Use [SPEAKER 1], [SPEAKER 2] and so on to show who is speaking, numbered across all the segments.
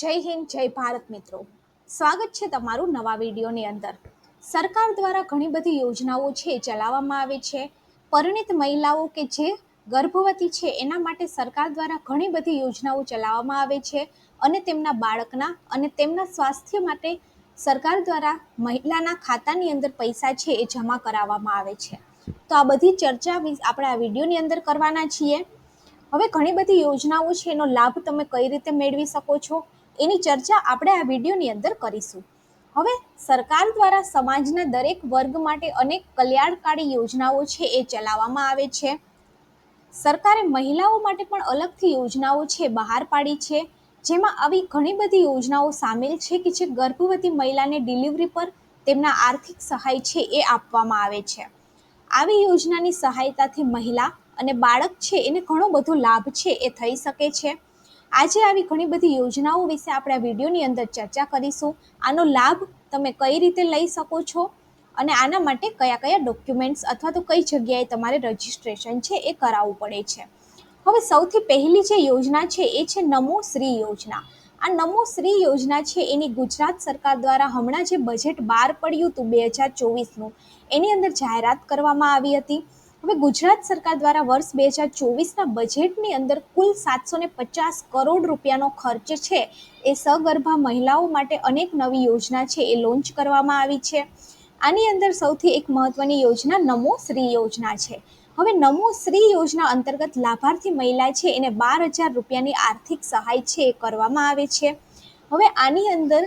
[SPEAKER 1] જય હિન્દ, જય ભારત મિત્રો. સ્વાગત છે તમારું નવા વિડીયોની અંદર. સરકાર દ્વારા ઘણી બધી યોજનાઓ છે, ચલાવવામાં આવે છે. પરિણિત મહિલાઓ કે જે ગર્ભવતી છે, એના માટે સરકાર દ્વારા ઘણી બધી યોજનાઓ ચલાવવામાં આવે છે અને તેમના બાળકના અને તેમના સ્વાસ્થ્ય માટે સરકાર દ્વારા મહિલાના ખાતાની અંદર પૈસા છે એ જમા કરાવવામાં આવે છે. તો આ બધી ચર્ચા આપણે આ વિડીયોની અંદર કરવાના છીએ. હવે ઘણી બધી યોજનાઓ છે, એનો લાભ તમે કઈ રીતે મેળવી શકો છો? એની ચર્ચા આપણે આ વિડીયોની અંદર કરીશું. હવે સરકાર દ્વારા સમાજના દરેક વર્ગ માટે અનેક કલ્યાણકારી યોજનાઓ છે એ ચલાવવામાં આવે છે. સરકારે મહિલાઓ માટે પણ અલગથી યોજનાઓ છે બહાર પાડી છે. જેમાં આવી ઘણી બધી યોજનાઓ સામેલ છે કે જે ગર્ભવતી મહિલાને ડિલિવરી પર તેમના આર્થિક સહાય છે એ આપવામાં આવે છે. આવી યોજનાની સહાયતાથી મહિલા અને બાળક છે એને ઘણો બધો લાભ છે એ થઈ શકે છે. આજે આવી ઘણી બધી યોજનાઓ વિશે આપણે આ વિડીયોની અંદર ચર્ચા કરીશું. આનો લાભ તમે કઈ રીતે લઈ શકો છો અને આના માટે કયા કયા ડોક્યુમેન્ટ્સ અથવા તો કઈ જગ્યાએ તમારે રજિસ્ટ્રેશન છે એ કરાવવું પડે છે. હવે સૌથી પહેલી જે યોજના છે એ છે નમો શ્રી યોજના. આ નમો શ્રી યોજના છે એની ગુજરાત સરકાર દ્વારા હમણાં જે બજેટ બહાર પડ્યું હતું બે હજાર ચોવીસનું, એની અંદર જાહેરાત કરવામાં આવી હતી. હવે ગુજરાત સરકાર દ્વારા વર્ષ બે હજાર ચોવીસના બજેટની અંદર કુલ સાતસો ને પચાસ કરોડ રૂપિયાનો ખર્ચ છે. એ સગર્ભા મહિલાઓ માટે અનેક નવી યોજના છે, એ લોન્ચ કરવામાં આવી છે. આની અંદર સૌથી એક મહત્વની યોજના નમો શ્રી યોજના છે. હવે નમો શ્રી યોજના અંતર્ગત લાભાર્થી મહિલા છે, એને બાર હજાર રૂપિયાની આર્થિક સહાય છે, એ કરવામાં આવે છે. હવે આની અંદર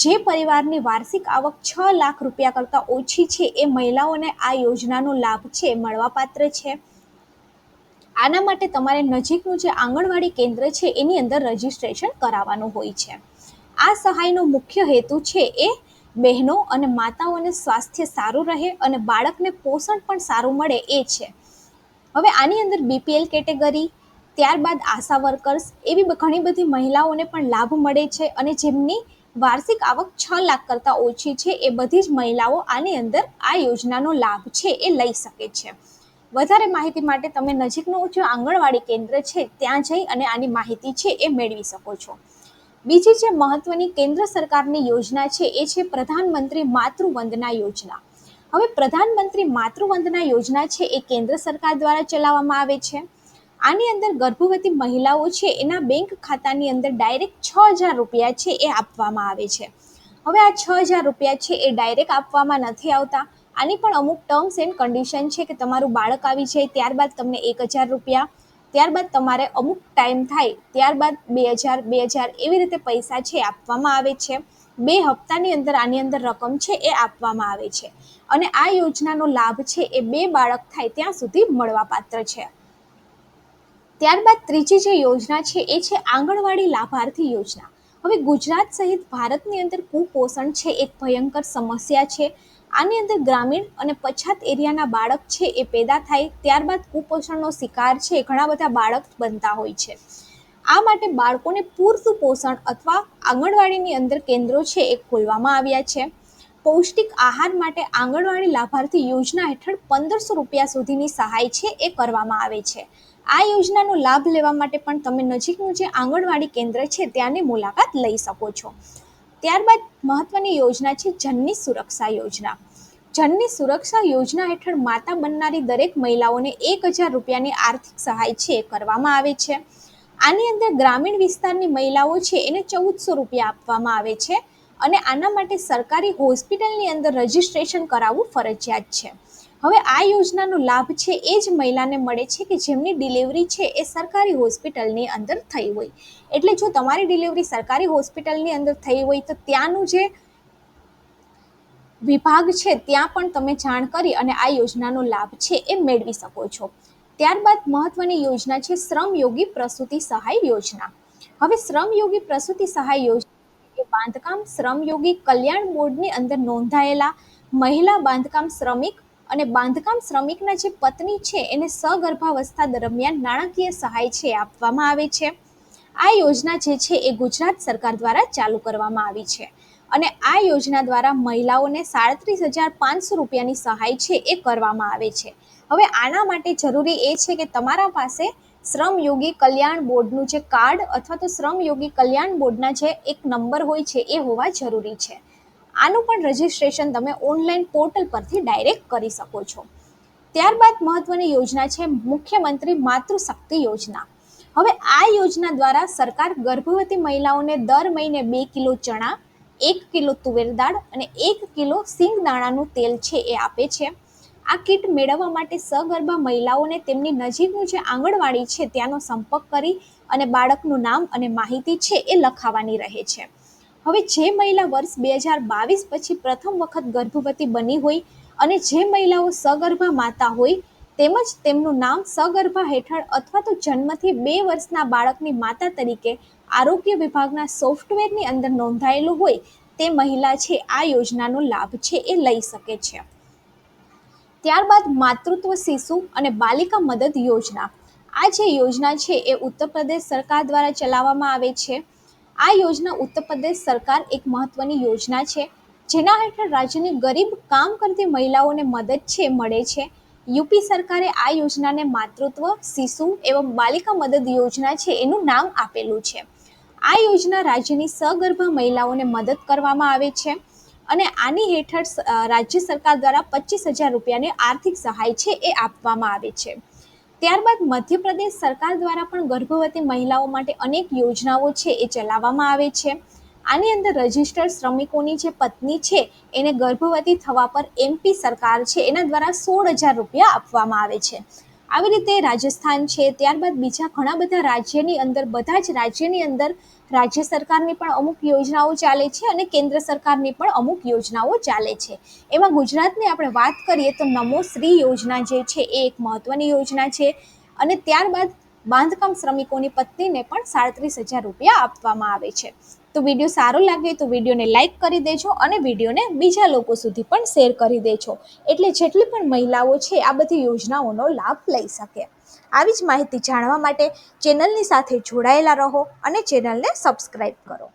[SPEAKER 1] જે પરિવારની વાર્ષિક આવક છ લાખ રૂપિયા કરતાં ઓછી છે, એ મહિલાઓને આ યોજનાનો લાભ છે, મળવાપાત્ર છે. આના માટે તમારે નજીકનું જે આંગણવાડી કેન્દ્ર છે, એની અંદર રજિસ્ટ્રેશન કરાવવાનું હોય છે. આ સહાયનો મુખ્ય હેતુ છે, એ બહેનો અને માતાઓને સ્વાસ્થ્ય સારું રહે અને બાળકને પોષણ પણ સારું મળે, એ છે. હવે આની અંદર બીપીએલ કેટેગરી, ત્યારબાદ આશા વર્કર્સ, એવી ઘણી બધી મહિલાઓને પણ લાભ મળે છે અને જેમની વાર્ષિક આવક છ લાખ કરતાં ઓછી છે. એ બધી જ મહિલાઓ આની અંદર આ યોજનાનો લાભ છે એ લઈ શકે છે. વધારે માહિતી માટે તમે નજીકનું જે આંગણવાડી કેન્દ્ર છે ત્યાં જઈ અને આની માહિતી છે એ મેળવી શકો છો. બીજી જે મહત્વની કેન્દ્ર સરકારની યોજના છે એ છે પ્રધાનમંત્રી માતૃવંદના યોજના. હવે પ્રધાનમંત્રી માતૃવંદના યોજના છે એ કેન્દ્ર સરકાર દ્વારા ચલાવવામાં આવે છે. આની અંદર ગર્ભવતી મહિલાઓ છે, એના બેંક ખાતાની અંદર ડાયરેક્ટ છ હજાર રૂપિયા છે એ આપવામાં આવે છે. હવે આ છ હજાર રૂપિયા છે એ ડાયરેક્ટ આપવામાં નથી આવતા. આની પણ અમુક ટર્મ્સ એન્ડ કન્ડિશન છે કે તમારું બાળક આવી જાય ત્યારબાદ તમને એક હજાર રૂપિયા, ત્યારબાદ તમારે અમુક ટાઈમ થાય, ત્યારબાદ બે હજાર બે હજાર એવી રીતે પૈસા છે આપવામાં આવે છે. બે હપ્તાની અંદર આની અંદર રકમ છે એ આપવામાં આવે છે. અને આ યોજનાનો લાભ છે એ બે બાળક થાય ત્યાં સુધી મળવાપાત્ર છે. ત્યારબાદ ત્રીજી જે યોજના છે, એ છે આંગણવાડી લાભાર્થી યોજના. હવે ગુજરાત સહિત ભારતની અંદર કુપોષણ છે, એક ભયંકર સમસ્યા છે. આની અંદર ગ્રામીણ અને પછાત એરિયાના બાળક છે, એ પેદા થાય. ત્યારબાદ કુપોષણનો શિકાર છે ઘણા બધા બાળક બનતા હોય છે. આ માટે બાળકોને પૂરતું પોષણ અથવા આંગણવાડીની અંદર કેન્દ્રો છે, એ ખોલવામાં આવ્યા છે. પૌષ્ટિક આહાર માટે આંગણવાડી લાભાર્થી યોજના હેઠળ પંદરસો રૂપિયા સુધીની સહાય છે, એ કરવામાં આવે છે. આ યોજનાનો લાભ લેવા માટે પણ તમે નજીકનું જે આંગણવાડી કેન્દ્ર છે ત્યાંની મુલાકાત લઈ શકો છો. ત્યારબાદ મહત્વની યોજના છે જનની સુરક્ષા યોજના. જનની સુરક્ષા યોજના હેઠળ માતા બનનારી દરેક મહિલાઓને એક હજાર રૂપિયાની આર્થિક સહાય છે કરવામાં આવે છે. આની અંદર ગ્રામીણ વિસ્તારની મહિલાઓ છે એને ચૌદસો રૂપિયા આપવામાં આવે છે અને આના માટે સરકારી હોસ્પિટલની અંદર રજિસ્ટ્રેશન કરાવવું ફરજિયાત છે. હવે આ યોજનાનો લાભ છે એ જ મહિલાને મળે છે કે જેમની ડિલિવરી છે એ સરકારી હોસ્પિટલની અંદર થઈ હોય. એટલે જો તમારી ડિલિવરી સરકારી હોસ્પિટલની અંદર થઈ હોય તો ત્યાંનું જે વિભાગ છે ત્યાં પણ તમે જાણ કરી અને આ યોજનાનો લાભ છે એ મેળવી શકો છો. ત્યારબાદ મહત્વની યોજના છે શ્રમયોગી પ્રસૂતિ સહાય યોજના. હવે શ્રમયોગી પ્રસૂતિ સહાય યોજના એ બાંધકામ શ્રમયોગી કલ્યાણ બોર્ડની અંદર નોંધાયેલા મહિલા બાંધકામ શ્રમિક અને બાંધકામ શ્રમિકના જે પત્ની છે, એને સગર્ભાવસ્થા દરમિયાન નાણાકીય સહાય છે આપવામાં આવે છે. આ યોજના જે છે એ ગુજરાત સરકાર દ્વારા ચાલુ કરવામાં આવી છે અને આ યોજના દ્વારા મહિલાઓને સાડત્રીસ હજાર પાંચસો રૂપિયાની સહાય છે એ કરવામાં આવે છે. હવે આના માટે જરૂરી એ છે કે તમારા પાસે શ્રમયોગી કલ્યાણ બોર્ડનું જે કાર્ડ અથવા તો શ્રમયોગી કલ્યાણ બોર્ડના જે એક નંબર હોય છે એ હોવા જરૂરી છે. આનું પણ રજિસ્ટ્રેશન તમે ઓનલાઈન પોર્ટલ પરથી ડાયરેક્ટ કરી શકો છો. ત્યારબાદ મહત્વની યોજના છે મુખ્યમંત્રી માતૃશક્તિ યોજના. હવે આ યોજના દ્વારા સરકાર ગર્ભવતી મહિલાઓને દર મહિને બે કિલો ચણા, એક કિલો તુવેર દાળ અને એક કિલો સિંગ દાણાનું તેલ છે એ આપે છે. આ કીટ મેળવવા માટે સગર્ભા મહિલાઓને તેમની નજીકનું જે આંગણવાડી છે, ત્યાંનો સંપર્ક કરી અને બાળકનું નામ અને માહિતી છે એ લખાવાની રહે છે. હવે જે મહિલા વર્ષ બે હજાર બાવીસ પછી પ્રથમ વખત ગર્ભવતી બની હોય અને જે મહિલાઓ સગર્ભા માતા હોય, તેમજ તેમનું નામ સગર્ભા હેઠળ અથવા તો જન્મથી બે વર્ષના બાળકની માતા તરીકે આરોગ્ય વિભાગના સોફ્ટવેરની અંદર નોંધાયેલું હોય, તે મહિલા છે, આ યોજનાનો લાભ છે, એ લઈ શકે છે. ત્યારબાદ માતૃત્વ શિશુ અને બાલિકા મદદ યોજના. આ જે યોજના છે, એ ઉત્તર પ્રદેશ સરકાર દ્વારા ચલાવવામાં આવે છે. આ યોજના ઉત્તર પ્રદેશ સરકાર એક મહત્વની યોજના છે. જેના હેઠળ રાજ્યની ગરીબ કામ કરતી મહિલાઓને મદદ છે, મળે છે. યુપી સરકારે આ યોજનાને માતૃત્વ, શિશુ એવં બાલિકા મદદ યોજના છે એનું નામ આપેલું છે. આ યોજના રાજ્યની સગર્ભા મહિલાઓને મદદ કરવામાં આવે છે અને આની હેઠળ રાજ્ય સરકાર દ્વારા પચીસ હજાર રૂપિયાની આર્થિક સહાય છે એ આપવામાં આવે છે. ત્યારબાદ મધ્યપ્રદેશ સરકાર દ્વારા પણ ગર્ભવતી મહિલાઓ માટે અનેક યોજનાઓ છે એ ચલાવવામાં આવે છે. આની અંદર રજિસ્ટર્ડ શ્રમિકોની જે પત્ની છે, એને ગર્ભવતી થવા પર એમપી સરકાર છે, એના દ્વારા સોળ હજાર રૂપિયા આપવામાં આવે છે. આવી રીતે રાજસ્થાન છે, ત્યારબાદ બીજા ઘણા બધા રાજ્યની અંદર, બધા જ રાજ્યની અંદર રાજ્ય સરકારની પણ અમુક યોજનાઓ ચાલે છે અને કેન્દ્ર સરકારની પણ અમુક યોજનાઓ ચાલે છે. એમાં ગુજરાતની આપણે વાત કરીએ તો નમો શ્રી યોજના જે છે એ એક મહત્વની યોજના છે અને ત્યારબાદ બાંધકામ શ્રમિકોની પત્નીને પણ સાડત્રીસ હજાર રૂપિયા આપવામાં આવે છે. તો વીડિયો સારો લાગે તો વિડીયોને લાઇક કરી દેજો અને વિડીયોને બીજા લોકો સુધી પણ શેર કરી દેજો. એટલે જેટલી પણ મહિલાઓ છે આ બધી યોજનાઓનો લાભ લઈ શકે. આવી જ માહિતી જાણવા માટે ચેનલની સાથે જોડાયેલા રહો અને ચેનલને સબસ્ક્રાઈબ કરો.